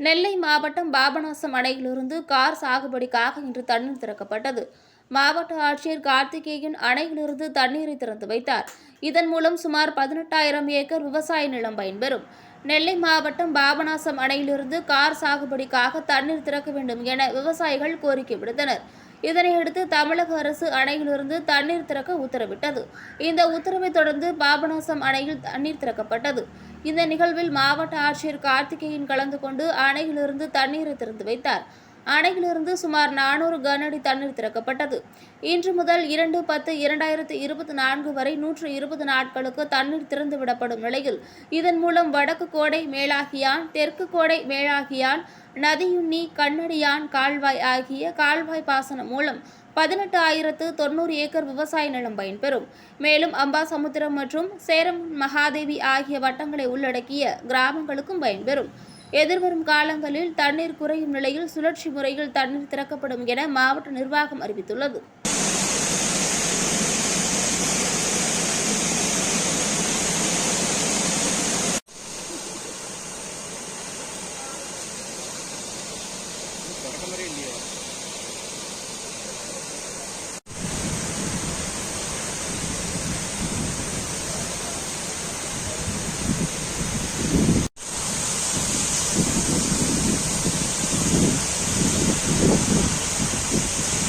நெல்லை மாவட்டம் பாபநாசம் அணையிலிருந்து கார் சாகுபடிக்காக இன்று தண்ணீர் திறக்கப்பட்டது. மாவட்ட ஆட்சியர் கார்த்திகேயன் அணையிலிருந்து தண்ணீரை திறந்து வைத்தார். இதன் மூலம் சுமார் பதினெட்டாயிரம் ஏக்கர் விவசாய நிலம் பயன்பெறும். நெல்லை மாவட்டம் பாபநாசம் அணையிலிருந்து கார் சாகுபடிக்காக தண்ணீர் திறக்க வேண்டும் என விவசாயிகள் கோரிக்கை விடுத்தனர். இதனையடுத்து தமிழக அரசு அணையிலிருந்து தண்ணீர் திறக்க உத்தரவிட்டது. இந்த உத்தரவை தொடர்ந்து பாபநாசம் அணையில் தண்ணீர் திறக்கப்பட்டது. இந்த நிகழ்வில் மாவட்ட ஆட்சியர் கார்த்திகேயன் கலந்து கொண்டு அணையிலிருந்து தண்ணீரை திறந்து வைத்தார். அணையிலிருந்து சுமார் நானூறு கனஅடி தண்ணீர் திறக்கப்பட்டது. இன்று முதல் இரண்டு பத்து இரண்டாயிரத்து இருபத்தி நான்கு வரை நூற்று இருபது நாட்களுக்கு தண்ணீர் திறந்து விடப்படும் நிலையில் இதன் மூலம் வடக்கு கோடை மேலாகியான் தெற்கு கோடை மேலாகியான் நதியுண்ணி கண்ணடியான் கால்வாய் ஆகிய கால்வாய் பாசனம் மூலம் பதினெட்டு ஆயிரத்து தொண்ணூறு ஏக்கர் விவசாய நிலம் பயன்பெறும். மேலும் அம்பாசமுத்திரம் மற்றும் சேரம் மகாதேவி ஆகிய வட்டங்களை உள்ளடக்கிய கிராமங்களுக்கும் பயன்பெறும். எதிர்வரும் காலங்களில் தண்ணீர் குறையும் நிலையில் சுழற்சி முறையில் தண்ணீர் திறக்கப்படும் என மாவட்ட நிர்வாகம் அறிவித்துள்ளது. കസ്റ്റമർ